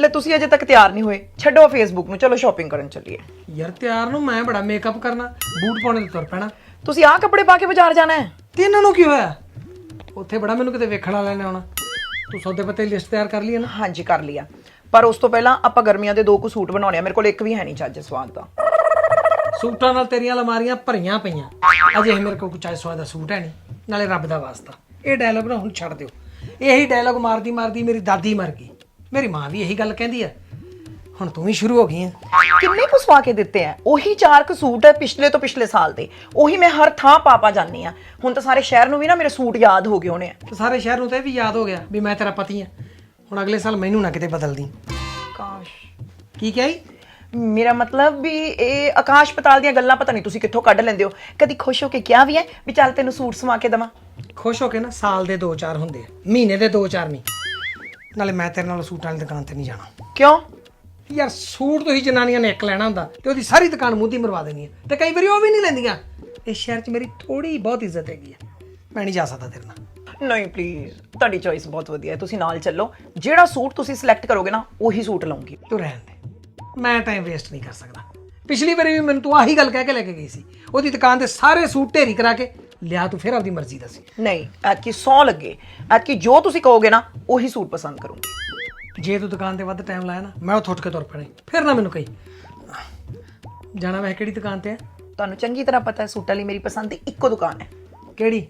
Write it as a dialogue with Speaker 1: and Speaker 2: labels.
Speaker 1: ਲੈ ਤੁਸੀਂ ਅਜੇ ਤੱਕ ਤਿਆਰ ਨਹੀਂ ਹੋਏ। ਛੱਡੋ ਫੇਸਬੁੱਕ ਨੂੰ ਚਲੋ ਸ਼ਾਪਿੰਗ ਕਰਨ ਚੱਲੀਏ।
Speaker 2: ਯਾਰ ਤਿਆਰ ਨੂੰ ਮੈਂ ਬੜਾ ਮੇਕਅਪ ਕਰਨਾ ਬੂਟ ਪਾਉਣੇ ਤੇ ਤੁਰ ਪੈਣਾ।
Speaker 1: ਤੁਸੀਂ ਆਹ ਕੱਪੜੇ ਪਾ ਕੇ ਬਾਜ਼ਾਰ ਜਾਣਾ ਹੈ?
Speaker 2: ਤੇ ਇਹਨਾਂ ਨੂੰ ਕੀ ਹੋਇਆ? ਉੱਥੇ ਬੜਾ ਮੈਨੂੰ ਕਿਤੇ ਵੇਖਣ ਵਾਲਿਆਂ ਨੇ ਆਉਣਾ। ਤੂੰ ਸੌਦੇ ਪੱਤੇ ਲਿਸਟ ਤਿਆਰ ਕਰ ਲਈ ਹੈ ਨਾ।
Speaker 1: ਹਾਂਜੀ ਕਰ ਲਿਆ। ਪਰ ਉਸ ਤੋਂ ਪਹਿਲਾਂ ਆਪਾਂ ਗਰਮੀਆਂ ਦੇ ਦੋ ਕੁ ਸੂਟ ਬਣਾਉਣੇ ਆ। ਮੇਰੇ ਕੋਲ ਇੱਕ ਵੀ ਹੈ ਨਹੀਂ ਚੱਜ ਸਵਾਦ ਦਾ।
Speaker 2: ਸੂਟਾਂ ਨਾਲ ਤੇਰੀਆਂ ਅਲਮਾਰੀਆਂ ਭਰੀਆਂ ਪਈਆਂ। ਅਜੇ ਮੇਰੇ ਕੋਲ ਕੁਛ ਸਵਾਦ ਦਾ ਸੂਟ ਹੈ ਨਹੀਂ ਨਾਲੇ ਰੱਬ ਦਾ ਵਾਸਤਾ। ਇਹ ਡਾਇਲੌਗ ਨਾ ਹੁਣ ਛੱਡ ਦਿਓ। ਇਹੀ ਡਾਇਲੌਗ ਮਾਰਦੀ ਮਾਰਦੀ ਮੇਰੀ ਦਾਦੀ ਮਰ ਗਈ। ਮੇਰੀ ਮਾਂ ਵੀ ਇਹੀ ਗੱਲ ਕਹਿੰਦੀ ਆ। ਹੁਣ ਤੂੰ ਵੀ ਸ਼ੁਰੂ ਹੋ ਗਈ ਆ।
Speaker 1: ਕਿੰਨੇ ਕੁ ਸਵਾ ਕੇ ਦਿੱਤੇ ਆ? ਉਹੀ ਚਾਰ ਕੁ ਸੂਟ ਹੈ ਪਿਛਲੇ ਤੋਂ ਪਿਛਲੇ ਸਾਲ ਦੇ। ਉਹੀ ਮੈਂ ਹਰ ਥਾਂ ਪਾ ਪਾ ਜਾਂਦੀ ਆ। ਹੁਣ ਤਾਂ ਸਾਰੇ ਸ਼ਹਿਰ ਨੂੰ ਵੀ ਨਾ ਮੇਰੇ ਸੂਟ ਯਾਦ ਹੋ ਗਏ ਹੋਣੇ ਆ।
Speaker 2: ਤੇ ਸਾਰੇ ਸ਼ਹਿਰ ਨੂੰ ਤਾਂ ਇਹ ਵੀ ਯਾਦ ਹੋ ਗਿਆ ਵੀ ਮੈਂ ਤੇਰਾ ਪਤੀ ਆ। ਹੁਣ ਅਗਲੇ ਸਾਲ ਮੈਨੂੰ ਨਾ ਕਿਤੇ ਬਦਲਦੀ।
Speaker 1: ਕਾਸ਼।
Speaker 2: ਕੀ ਕਹੀ
Speaker 1: ਮੇਰਾ ਮਤਲਬ ਵੀ ਇਹ ਆਕਾਸ਼ ਪਤਾਲ ਦੀਆਂ ਗੱਲਾਂ ਪਤਾ ਨਹੀਂ ਤੁਸੀਂ ਕਿੱਥੋਂ ਕੱਢ ਲੈਂਦੇ ਹੋ। ਕਦੀ ਖੁਸ਼ ਹੋ ਕੇ ਕਿਹਾ ਵੀ ਹੈ ਵੀ ਚੱਲ ਤੈਨੂੰ ਸੂਟ ਸਵਾ ਕੇ ਦਵਾਂ?
Speaker 2: ਖੁਸ਼ ਹੋ ਕੇ ਨਾ ਸਾਲ ਦੇ 2-4 ਹੁੰਦੇ ਆ। ਮਹੀਨੇ ਦੇ 2-4 ਨਹੀਂ। ਨਾਲੇ ਮੈਂ ਤੇਰੇ ਨਾਲ ਸੂਟਾਂ ਵਾਲੀ ਦੁਕਾਨ ਤੇ ਨਹੀਂ ਜਾਣਾ।
Speaker 1: ਕਿਉਂ?
Speaker 2: ਯਾਰ ਸੂਟ ਤੁਸੀਂ ਜਨਾਨੀਆਂ ਨੇ ਇੱਕ ਲੈਣਾ ਹੁੰਦਾ ਤੇ ਉਹਦੀ ਸਾਰੀ ਦੁਕਾਨ ਮੂੰਹ ਦੀ ਮਰਵਾ ਦੇਣੀ ਹੈ। ਤੇ ਕਈ ਵਾਰੀ ਉਹ ਵੀ ਨਹੀਂ ਲੈਂਦੀਆਂ। ਇਸ ਸ਼ਹਿਰ 'ਚ ਮੇਰੀ ਥੋੜੀ ਬਹੁਤ ਇੱਜ਼ਤ ਹੈਗੀ ਹੈ। ਮੈਂ ਨਹੀਂ ਜਾ ਸਕਦਾ ਤੇਰੇ ਨਾਲ।
Speaker 1: ਨਹੀਂ ਪਲੀਜ਼ ਤੁਹਾਡੀ ਚੋਇਸ ਬਹੁਤ ਵਧੀਆ ਹੈ। ਤੁਸੀਂ ਨਾਲ ਚੱਲੋ। ਜਿਹੜਾ ਸੂਟ ਤੁਸੀਂ ਸਿਲੈਕਟ ਕਰੋਗੇ ਨਾ ਉਹੀ ਸੂਟ ਲਵਾਂਗੀ
Speaker 2: ਤੂੰ ਰਹਿਣ ਦੇ। ਮੈਂ ਟਾਈਮ ਵੇਸਟ ਨਹੀਂ ਕਰ ਸਕਦਾ। ਪਿਛਲੀ ਵਾਰੀ ਵੀ ਮੈਨੂੰ ਤੂੰ ਆਹੀ ਗੱਲ ਕਹਿ ਕੇ ਲੈ ਕੇ ਗਈ ਸੀ। ਉਹਦੀ ਦੁਕਾਨ ਦੇ ਸਾਰੇ ਸੂਟ ਢੇਰੀ ਕਰਾ ਕੇ ਲਿਆ ਤੂੰ ਫਿਰ ਆਪਦੀ ਮਰਜ਼ੀ ਦਾ ਸੀ
Speaker 1: ਨਹੀਂ ਐਤਕੀ ਸੌ ਲੱਗੇ। ਐਤਕੀ ਜੋ ਤੁਸੀਂ ਕਹੋਗੇ ਨਾ ਉਹੀ ਸੂਟ ਪਸੰਦ ਕਰੂੰਗੀ
Speaker 2: ਜੇ ਤੂੰ ਦੁਕਾਨ ਤੇ ਵੱਧ ਟਾਈਮ ਲਾਇਆ ਨਾ ਮੈਂ ਉੱਥ ਉੱਠ ਕੇ ਤੁਰ ਪੈਣਾ। ਫਿਰ ਨਾ ਮੈਨੂੰ ਕਹੀ। ਜਾਣਾ ਮੈਂ ਕਿਹੜੀ ਦੁਕਾਨ ਤੇ ਆ?
Speaker 1: ਤੁਹਾਨੂੰ ਚੰਗੀ ਤਰ੍ਹਾਂ ਪਤਾ ਹੈ ਸੂਟਾਂ ਲਈ ਮੇਰੀ ਪਸੰਦ ਦੀ ਇੱਕੋ ਦੁਕਾਨ ਹੈ।
Speaker 2: ਕਿਹੜੀ?